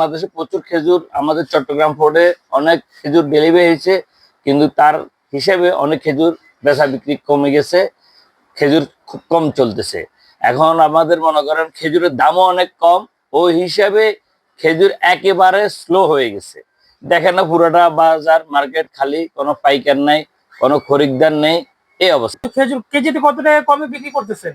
বাংলাদেশে প্রচুর খেজুর আমাদের চট্টগ্রাম পোর্টে অনেক খেজুর ডেলিভারি হয়েছে, কিন্তু তার হিসেবে অনেক খেজুর বেচা বিক্রি কমে গেছে, খেজুর খুব কম চলতেছে। এখন আমাদের মনে করেন খেজুরের দামও অনেক কম, ওই হিসাবে খেজুর একেবারে স্লো হয়ে গেছে। দেখেন না পুরোটা বাজার মার্কেট খালি, কোনো পাইকার নাই, কোনো খরিদ্দার নেই, এই অবস্থা। খেজুর কেজিতে কত টাকা কমে বিক্রি করতেছেন?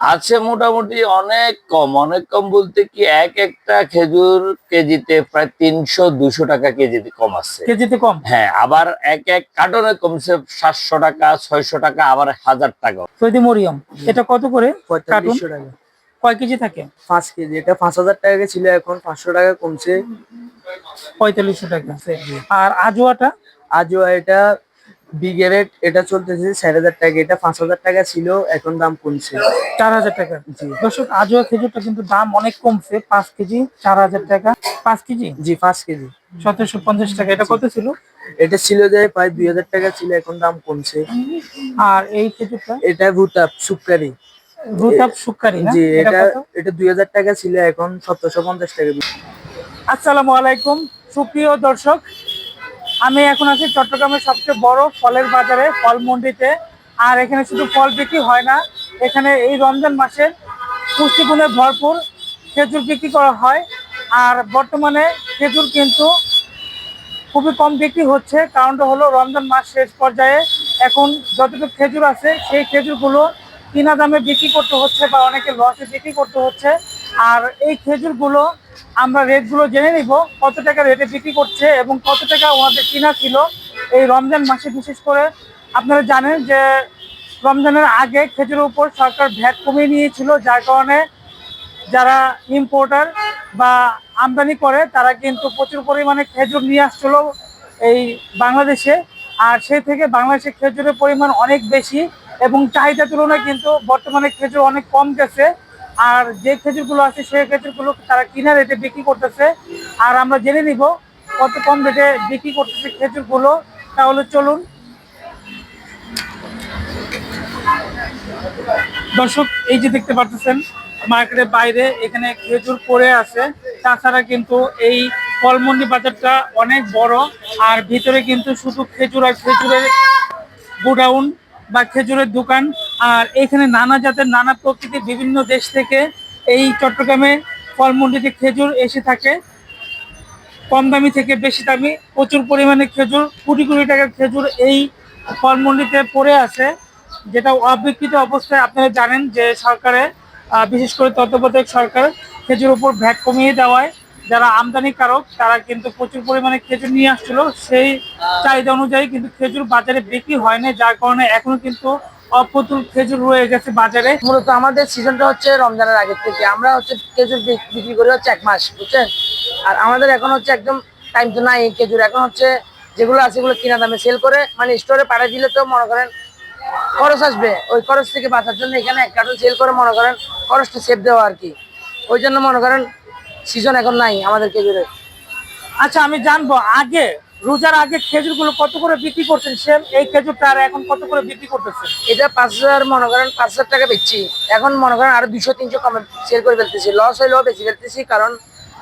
আছে মোটামুটি অনেক কম অনেক কম বলতে কি এক একটা খেজুর কেজিতে প্রায় তিনশো দুশো টাকা কেজিতে কম আছে। কেজিতে কম? হ্যাঁ আবার এক এক কার্টনে কমছে সাতশো টাকা ছয়শো টাকা আবার হাজার টাকা। সৈদি মরিয়ম এটা কত করে পঁয়তাল্লিশশো টাকা। কয় কেজি থাকে? পাঁচ কেজি এটা পাঁচ হাজার টাকা ছিল এখন পাঁচশো টাকা কমছে। পঁয়তাল্লিশশো টাকা। আর আজোয়াটা? আজোয়া এটা বিগেরেট এটা চলতেছে ষাট হাজার টাকা এটা পাঁচ হাজার টাকা ছিল এখন দাম কমছে। চার হাজার টাকা। জি। দর্শক আজোয়া খেজুরটা কিন্তু দাম অনেক কমছে পাঁচ কেজি চার হাজার টাকা। পাঁচ কেজি? জি পাঁচ কেজি। সতেরোশো পঞ্চাশ টাকা এটা কত ছিল? এটা ছিল যে প্রায় দুই হাজার টাকা ছিল এখন দাম কমছে। আর এই খেজুরটা? এটা ভুটাপ সুপকারি। সুকারি না? জি এটা এটা এটা দুই হাজার টাকা ছিল এখন সতেরোশো পঞ্চাশ টাকা। আসসালামু আলাইকুম সুপ্রিয় দর্শক আমি এখন আছি চট্টগ্রামের সবচেয়ে বড় ফলের বাজারে, ফল মন্ডিতে। আর এখানে শুধু ফল বিক্রি হয় না, এখানে এই রমজান মাসে পুষ্টিগুণে ভরপুর খেজুর বিক্রি করা হয়। আর বর্তমানে খেজুর কিন্তু খুবই কম বিক্রি হচ্ছে, কারণটা হলো রমজান মাস শেষ পর্যায়ে এখন যতটুকু খেজুর আছে, সেই খেজুরগুলো কিনা দামে বিক্রি করতে হচ্ছে বা অনেকে লসে বিক্রি করতে হচ্ছে। আর এই খেজুরগুলো আমরা রেটগুলো জেনে নিব, কত টাকা রেটে বিক্রি করছে এবং কত টাকা ওনাদের কিনা ছিল এই রমজান মাসে। বিশেষ করে আপনারা জানেন যে রমজানের আগে খেজুরের উপর সরকার ভ্যাট কমিয়ে নিয়েছিল, যার কারণে যারা ইম্পোর্টার বা আমদানি করে, তারা কিন্তু প্রচুর পরিমাণে খেজুর নিয়ে আসছিল এই বাংলাদেশে। আর সেই থেকে বাংলাদেশে খেজুরের পরিমাণ অনেক বেশি এবং চাহিদা তুলনায় কিন্তু বর্তমানে খেজুর অনেক কম গেছে। আর যে খেজুরগুলো আছে, সেই খেজুরগুলো তারা কিনা রেটে বিক্রি করতেছে। আর আমরা জেনে নিব কত কম রেটে বিক্রি করতেছে খেজুরগুলো। তাহলে চলুন। দর্শক, এই যে দেখতে পাচ্ছেন মার্কেটের বাইরে এখানে খেজুর পড়ে আছে। তাছাড়া কিন্তু এই ফলমন্ডি বাজারটা অনেক বড়, আর ভিতরে কিন্তু শুধু খেজুর আর খেজুরের গোডাউন। বা খেজুরের দোকান। আর এখানে নানা জাতের, নানা প্রকৃতির বিভিন্ন দেশ থেকে এই চট্টগ্রামে ফলমন্ডিতে খেজুর এসে থাকে, কম দামি থেকে বেশি দামি, প্রচুর পরিমাণে খেজুর কোটি কোটি টাকার খেজুর এই ফলমন্ডিতে পড়ে আছে, যেটা অবিকৃত অবস্থায় আপনারা জানেন যে সরকারে বিশেষ করে তত্ত্বাবধায়ক সরকার খেজুর উপর ভ্যাট কমিয়ে দেওয়ায়। যারা আমদানিকারক তারা কিন্তু প্রচুর পরিমাণে খেজুর নিয়ে আসছিল। সেই চাহিদা অনুযায়ী কিন্তু খেজুর বাজারে বিক্রি হয়নি, যার কারণে এখনও কিন্তু অপ্রতুল খেজুর রয়ে গেছে বাজারে। মূলত আমাদের সিজনটা হচ্ছে রমজানের আগের থেকে। আমরা হচ্ছে খেজুর বিক্রি করি হচ্ছে এক মাস, বুঝছেন? আর আমাদের এখন হচ্ছে একদম টাইম তো নাই খেজুর। এখন হচ্ছে যেগুলো আছে সেগুলো কিনা দামে সেল করে মানে স্টোরে পাঠিয়ে দিলে তো মনে করেন খরচ আসবে। ওই খরচ থেকে বাঁচার জন্য এখানে এক কার্টন সেল করে মনে করেন খরচটা সেভ দেওয়া আর কি। ওই জন্য মনে করেন সিজন এখন নাই আমাদের খেজুরের। আচ্ছা আমি জানব, আগে, রোজার আগে খেজুরগুলো কত করে বিক্রি করছেন সেম? এই খেজুরটা আর এখন কত করে বিক্রি করতেছে এটা পাঁচ হাজার, মনে করেন পাঁচ হাজার টাকা বেচছি। এখন মনে করেন আরও দুশো, তিনশো কমে সেল করে ফেলতেছি। লস হইলেও বেশি ফেলতেছি, কারণ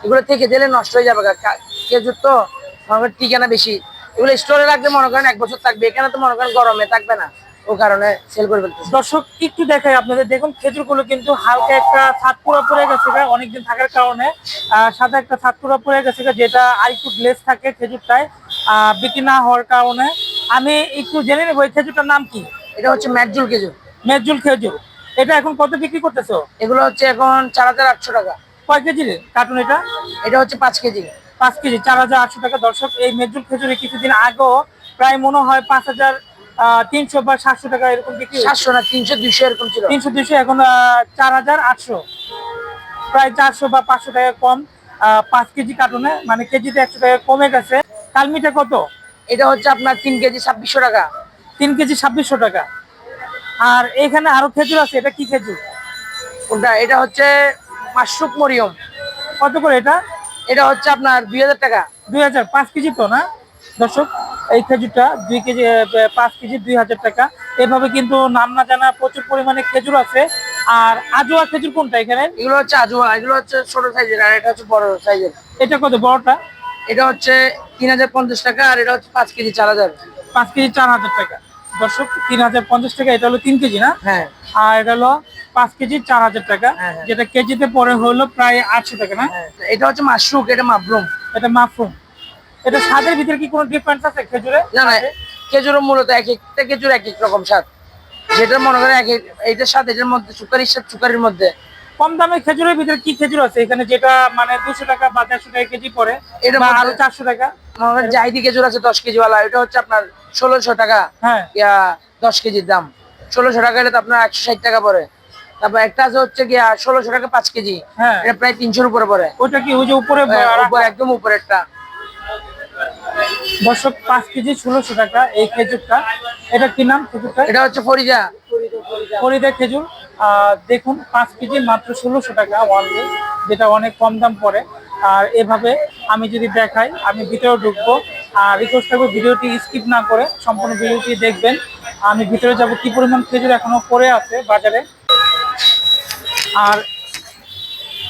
এগুলো থেকে দিলে নষ্ট হয়ে যাবে। খেজুর তো মনে করেন ঠিকানা বেশি। এগুলো স্টোরে রাখলে মনে করেন এক বছর থাকবে। এখানে তো মনে করেন গরমে থাকবে না। ও কারণে সেল করে ফেলতেছি। দর্শক একটু দেখাই আপনাদের। দেখুন খেজুরগুলো কিন্তু হালকা একটা ছাদপুরা পড়ে গেছে গা, অনেকদিন থাকার কারণে। সাদা একটা ছাদপুরা পড়ে গেছে যেটা আর একটু গ্লেস থাকে খেজুরটায়। বিক্রি না হওয়ার কারণে। আমি একটু জেনে নেব এই খেজুরটার নাম কি? এটা হচ্ছে ম্যাটজুল খেজুর। মেজুল খেজুর। এটা এখন কত বিক্রি করতেছো? এগুলো হচ্ছে এখন চার হাজার আটশো টাকা। কয় কেজি কার্টুন এটা? এটা হচ্ছে পাঁচ কেজি। পাঁচ কেজি চার হাজার আটশো টাকা। দর্শক এই মেজুল খেজুরে কিছুদিন আগেও প্রায় মনে হয় পাঁচ হাজার তিনশো বা সাতশো টাকা এরকম বিক্রি সাতশো না তিনশো দুইশো এরকম ছিল। তিনশো দুইশো এখন চার হাজার আটশো। প্রায় চারশো বা পাঁচশো টাকা কম। পাঁচ কেজি কার্টুনে মানে কেজিতে একশো টাকা কমে গেছে। কালমিটা কত? এটা হচ্ছে আপনার তিন কেজি ছাব্বিশশো টাকা। তিন কেজি ছাব্বিশশো টাকা। আর এখানে আরও খেজুর আছে এটা কি খেজুর? কোনটা? এটা হচ্ছে মাশরুক মরিয়ম। কত করে এটা? এটা হচ্ছে আপনার দুই হাজার টাকা। দুই হাজার পাঁচ কেজি তো না? দর্শক এই খেজুরটা দুই কেজি পাঁচ কেজি দুই হাজার টাকা। এভাবে কিন্তু নাম না জানা প্রচুর পরিমাণে খেজুর আছে। আর আজোয়া খেজুর কোনটা এখানে? এগুলো হচ্ছে আজুয়া এগুলো হচ্ছে ছোট সাইজের আর এটা হচ্ছে বড় সাইজের। এটা কত বড়টা? এটা হচ্ছে তিন হাজার পঞ্চাশ টাকা আর এটা হচ্ছে পাঁচ কেজি চার হাজার। পাঁচ কেজি চার হাজার টাকা। দর্শক তিন হাজার পঞ্চাশ টাকা এটা হলো তিন কেজি না? হ্যাঁ। আর এটা হলো পাঁচ কেজি চার হাজার টাকা। হ্যাঁ, হ্যাঁ। যেটা কেজিতে পরে হলো প্রায় আটশো টাকা না? হ্যাঁ এটা হচ্ছে মাশরুক এটা মাফরুম এটা মাফরুম এটা স্বাদের ভিতরে কি কোনো ডিফারেন্স আছে খেজুরে? না না মূলত এক একটা খেজুর এক এক রকম স্বাদ। যেটা মনে করেন এক এইটার স্বাদ এটার মধ্যে সুকারির স্বাদ সুকারির মধ্যে। কম দামের খেজুরের ভিতরে কি খেজুর আছে? এখানে যেটা মানে দুশো টাকা বা টাকা কেজি পড়ে এটা আরও চারশো টাকা। জাহিদি খেজুর আছে দশ কেজি ওয়ালা এটা হচ্ছে আপনার ষোলোশো টাকা। হ্যাঁ। দশ কেজির দাম। ষোলোশো টাকা তো আপনার একশো ষাট টাকা পড়ে। তারপর একটা আছে হচ্ছে গিয়া ষোলোশো টাকা পাঁচ কেজি। হ্যাঁ। এটা প্রায় তিনশোর উপরে পড়ে। ওটা কি ওই যে উপরে হ্যাঁ? উপরে একদম উপরেরটা। দর্শক পাঁচ কেজি ষোলোশো টাকা এই খেজুরটা। এটা কি নাম খেজুরটা? এটা হচ্ছে ফরিদা। ফরিদা খেজুর। দেখুন পাঁচ কেজি মাত্র ষোলোশো টাকা ওয়ানলি যেটা অনেক কম দাম পড়ে। আর এভাবে আমি যদি দেখাই আমি ভিতরে ঢুকবো। আর রিকোয়েস্ট থাকবে ভিডিওটি স্কিপ না করে সম্পূর্ণ ভিডিওটি দেখবেন। আমি ভিতরে যাব কি পরিমাণ খেজুর এখনও পড়ে আছে বাজারে। আর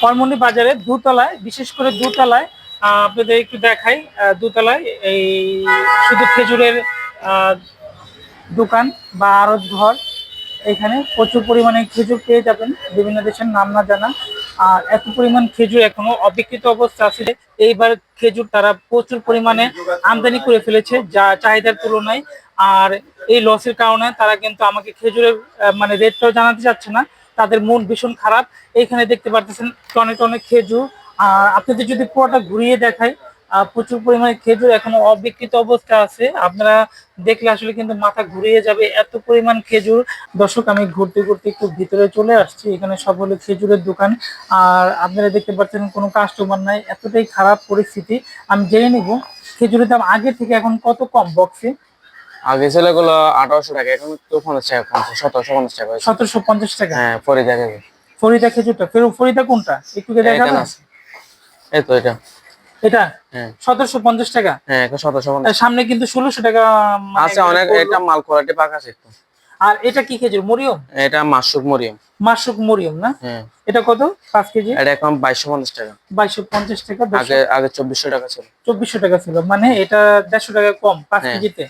ফলমন্ডি বাজারে দুতলায় বিশেষ করে দুতলায় আপনাদের একটু দেখাই দুতলায় এই শুধু খেজুরের দোকান বা আড়ত ঘর। এখানে প্রচুর পরিমাণে খেজুর পেয়ে যাবেন, বিভিন্ন দেশের নাম না জানা। আর এত পরিমাণ খেজুর এখনও অবিকৃত অবস্থা আছে এইবার খেজুর তারা প্রচুর পরিমাণে আমদানি করে ফেলেছে, যা চাহিদার তুলনায়। আর এই লসের কারণে তারা কিন্তু আমাকে খেজুরের মানে রেটটাও জানাতে চাচ্ছে না। তাদের মন ভীষণ খারাপ। এখানে দেখতে পারতেছেন টনে টনে খেজুর আর আপনাদের যদি পুরোটা ঘুরিয়ে দেখাই আহ, প্রচুর পরিমাণে খেজুর এখনও অবিকৃত অবস্থা আছে। আপনারা দেখলে আসলে কিন্তু মাথা ঘুরিয়ে যাবে এত পরিমাণ খেজুর। দর্শক আমি ঘুরতে ঘুরতে একটু ভিতরে চলে আসছি। এখানে সব হলো খেজুরের দোকান। আর আপনারা দেখতে পাচ্ছেন কোনো কাস্টমার নাই। এতটাই খারাপ পরিস্থিতি। আমি জেনে নিব খেজুরের দাম আগে থেকে এখন কত কম বক্সে আগে ছিল এগুলো আঠারোশো টাকা এখন তো পঞ্চাশ টাকা পঞ্চাশ সতেরোশো পঞ্চাশ টাকা সতেরোশো পঞ্চাশ টাকা? হ্যাঁ পরে দেখা যাবে ফরিদা খেজুরটা ফের ফরিদা কোনটা? একটু দেখাবেন? আছে এই তো এটা? এটা? হ্যাঁ। সতেরোশো পঞ্চাশ টাকা? হ্যাঁ সতেরোশো সামনে কিন্তু ষোলোশো টাকা মানে আছে অনেক এটা মাল কোয়ালিটি পাকা আছে আর এটা কি খেজুর মরিয়ম? এটা মাসুক মরিয়ম। মাসুক মরিয়ম না? হ্যাঁ। এটা কত? পাঁচ কেজি? এটা এখন বাইশশো পঞ্চাশ টাকা। বাইশশো পঞ্চাশ টাকা আগে আগে চব্বিশশো টাকা ছিল। চব্বিশশো টাকা ছিল। মানে এটা দেড়শো টাকা কম পাঁচ হ্যাঁ, কেজিতে।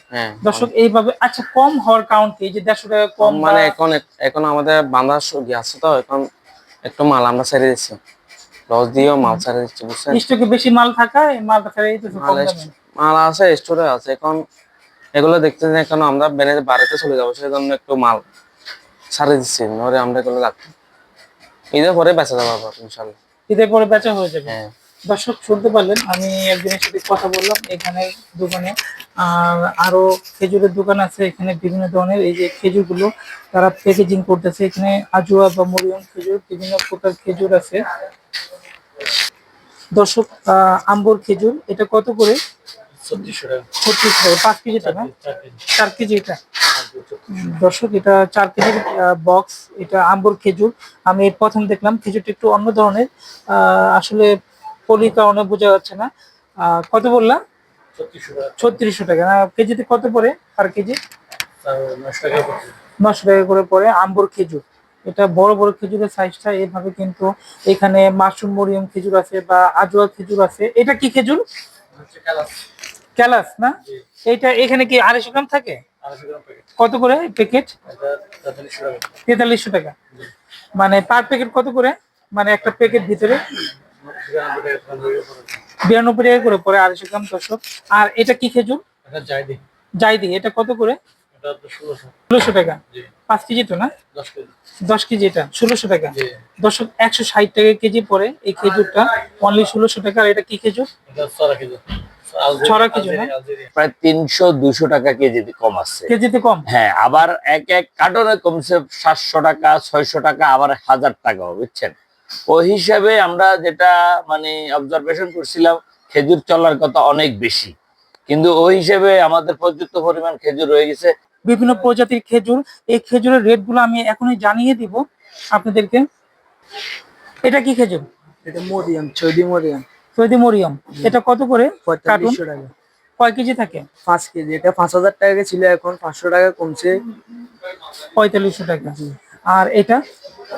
দর্শক এইভাবে আচ্ছা কম হওয়ার কারণ কি? যে দেড়শো টাকা কম মানে এখন এখন আমাদের বাঁধা সবজি আছে তো এখন একটু মাল আমরা ছেড়ে দিচ্ছি। লস দিয়েও মাল ছেড়ে দিচ্ছি বুঝছেন? স্টকে বেশি মাল থাকা এই মালটা ছেড়ে মাল। মাল আছে স্টোরে আছে। এখন এগুলো দেখতে যে এখন আমরা বেনে বাড়িতে চলে যাব সেজন্য একটু মাল ছাড়ে দিচ্ছি নরে আমরা এগুলো রাখি ঈদের পরে বেচা যাব আবার ইনশাল্লাহ। ঈদের পরে বেচা হয়ে যাবে? হ্যাঁ। দর্শক শুনতে পারলেন আমি একজনের সাথে কথা বললাম এখানে দোকানে। আর আরও খেজুরের দোকান আছে এখানে বিভিন্ন ধরনের এই যে খেজুরগুলো তারা প্যাকেজিং করতেছে। এখানে আজুয়া বা মরিয়ম খেজুর বিভিন্ন প্রকার খেজুর আছে। দর্শক আহ, আম্বর খেজুর এটা কত করে? ছত্রিশ টাকা। পাঁচ কেজি টাকা? চার কেজি। এটা? দর্শক এটা চার কেজির বক্স এটা আম্বর খেজুর। আমি প্রথম দেখলাম খেজুরটা একটু অন্য ধরনের আসলে পলির কারণে বোঝা যাচ্ছে না। কত বললাম ছত্রিশশো টাকা। না কেজিতে কত পড়ে? Per KG? নশো টাকা করে। পরে আম্বর খেজুর। এটা বড় বড় খেজুরের সাইজটা এভাবে কিন্তু এখানে মাশরুম মরিয়ম খেজুর আছে বা আজোয়া খেজুর আছে। এটা কি খেজুর? ক্যালাস। না? এটা এখানে কি আড়াইশো গ্রাম থাকে? কত করে প্যাকেট তেতাল্লিশশো টাকা। মানে পার প্যাকেট কত করে? মানে একটা প্যাকেট ভিতরে? বিরানব্বই টাকা করে। পরে আড়াইশো গ্রাম দর্শক। আর এটা কি খেজুর? যাই জাইদি। এটা কত করে? ষোলোশো। টাকা। পাঁচ কেজি তো না? দশ কেজি। এটা ষোলোশো টাকা। দর্শক একশো ষাট টাকা কেজি পরে এই খেজুরটা। অনলি ষোলোশো টাকা আর এটা কি খেজুর? ছড়া খেজুর। না? প্রায় তিনশো দুশো টাকা কেজি কম আছে। কেজিতে কম? হ্যাঁ আবার এক এক কার্টনে কমছে সাতশো টাকা ছয়শো টাকা আবার হাজার টাকাও বুঝছেন? ওই হিসাবে আমরা যেটা মানে অবজারভেশন করছিলাম খেজুর চলার কথা অনেক বেশি। কিন্তু ওই হিসেবে আমাদের পর্যাপ্ত পরিমাণ খেজুর রয়ে গেছে বিভিন্ন প্রজাতির খেজুর। এই খেজুরের রেটগুলো আমি এখনই জানিয়ে দিব আপনাদেরকে। এটা কি খেজুর? এটা মরিয়ম মরিয়ম। সৈদি মরিয়ম। এটা কত করে? কার্টুন? টাকা। কয় কেজি থাকে? পাঁচ কেজি। এটা পাঁচ হাজার টাকা ছিল এখন পাঁচশো টাকা কমছে। পঁয়তাল্লিশশো টাকা। আর এটা?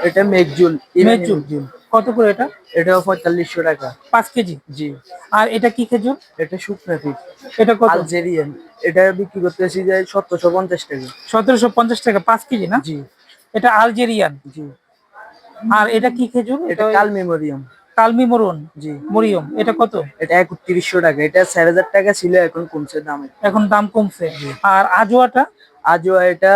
এটা মেঘজুল। কত করে এটা? এটাও পঁয়তাল্লিশশো টাকা। পাঁচ কেজি? জি। আর এটা কি খেজুর? এটা শুকনাফিক এটা কত? আলজেরিয়ান। এটা বিক্রি করতেছি যে সতেরোশো পঞ্চাশ টাকা। সতেরোশো পঞ্চাশ টাকা পাঁচ কেজি না? জি। এটা আলজেরিয়ান। জি। আর এটা কি খেজুর? এটা কাল মেমোরিয়াম কালমি মরুন? জি। মরিয়ম। এটা কত? এটা একত্রিশশো টাকা। এটা চার হাজার টাকা ছিল এখন কমছে দামে। এখন দাম কমছে। আর আজোয়াটা? আজোয়া এটা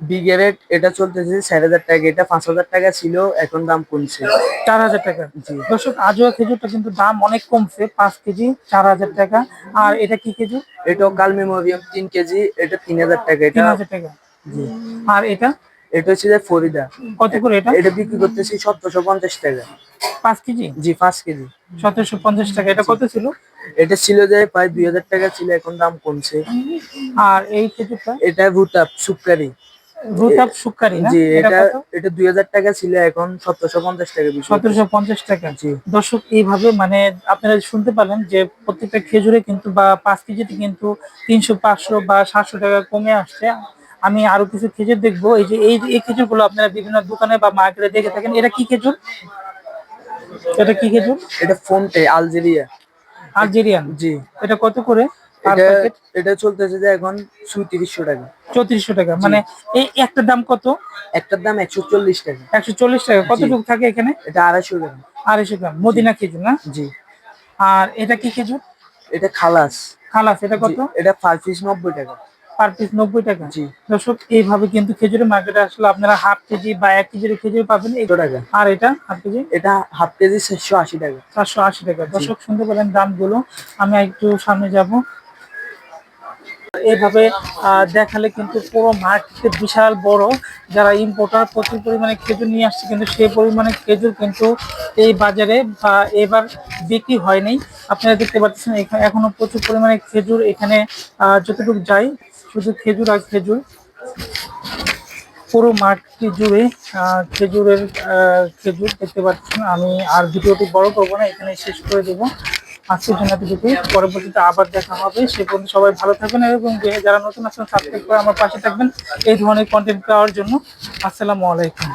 বিগে রেট এটা চলতেছে চার হাজার টাকা এটা পাঁচ হাজার টাকা ছিল এখন দাম কমছে। চার হাজার টাকা? জি। দর্শক আজোয়া খেজুরটা কিন্তু দাম অনেক কমছে পাঁচ কেজি চার হাজার টাকা। আর এটা কি খেজুর? এটাও কাল মেমোরিয়াম তিন কেজি এটা তিন হাজার টাকা এটা হাজার টাকা। আর এটা? এটা হচ্ছে যে ফরিদা। কত করে এটা? এটা বিক্রি করতেছি সতেরোশো পঞ্চাশ টাকা। পাঁচ কেজি? জি পাঁচ কেজি। সতেরোশো পঞ্চাশ টাকা। এটা কত ছিল? এটা ছিল যে প্রায় দুই হাজার টাকা ছিল এখন দাম কমছে। আর এই খেজুরটা? এটা ভুটাপ সুপকারি সুকারি জি এটা এটা টাকা ছিল এখন টাকা জি। দর্শক এইভাবে মানে আপনারা শুনতে যে প্রত্যেকটা খেজুরে কিন্তু বা কেজিতে কিন্তু বা সাতশো টাকা কমে আসছে। আমি আরও কিছু খেজুর দেখব। এই যে এই এই খেজুরগুলো আপনারা বিভিন্ন দোকানে বা মার্কেটে দেখে থাকেন। এটা কি খেজুর? এটা কি খেজুর? এটা ফোনটে আলজেরিয়া। আলজেরিয়ান? জি। এটা কত করে? এটা এটা চলতেছে যে এখন সুতিরিশশো টাকা। চৌত্রিশশো টাকা। মানে এই একটা দাম কত? একটার দাম একশো চল্লিশ টাকা। একশো চল্লিশ টাকা। কতটুকু থাকে এখানে? এটা আড়াইশো টাকা আড়াইশো গ্রাম। মদিনা খেজুর না? জি। আর এটা কি খেজুর? এটা খালাস। খালাস। এটা কত? এটা ফাইভ পিস নব্বই টাকা। পার পিস নব্বই টাকা। জি। দর্শক এইভাবে কিন্তু খেজুরের মার্কেটে আসলে আপনারা হাফ কেজি বা এক কেজির খেজুর পাবেন। একশো টাকা। আর এটা হাফ কেজি? এটা হাফ কেজি চারশো আশি টাকা। চারশো আশি টাকা। দর্শক শুনতে পেলেন দামগুলো। আমি একটু সামনে যাব। এইভাবে আহ, দেখালে কিন্তু পুরো মার্কেট বিশাল বড়। যারা ইম্পোর্টার প্রচুর পরিমাণে খেজুর নিয়ে আসছে কিন্তু সেই পরিমাণে খেজুর কিন্তু এই বাজারে বা এবার বিক্রি হয়নি। আপনারা দেখতে পাচ্ছেন এখানে প্রচুর পরিমাণে খেজুর এখানে যতটুকু যায় শুধু খেজুর আর খেজুর। পুরো মাঠটি জুড়ে খেজুরের খেজুর দেখতে পাচ্ছেন। আমি আর ভিডিওটি বড় করব না এখানে শেষ করে দেবো। আজকের জন্য এতটুকু পরবর্তীতে আবার দেখা হবে। সে পর্যন্ত সবাই ভালো থাকবেন এবং যারা নতুন আছেন সাবস্ক্রাইব করে আমার পাশে থাকবেন। এই ধরনের কন্টেন্ট পাওয়ার জন্য। আসসালামু আলাইকুম।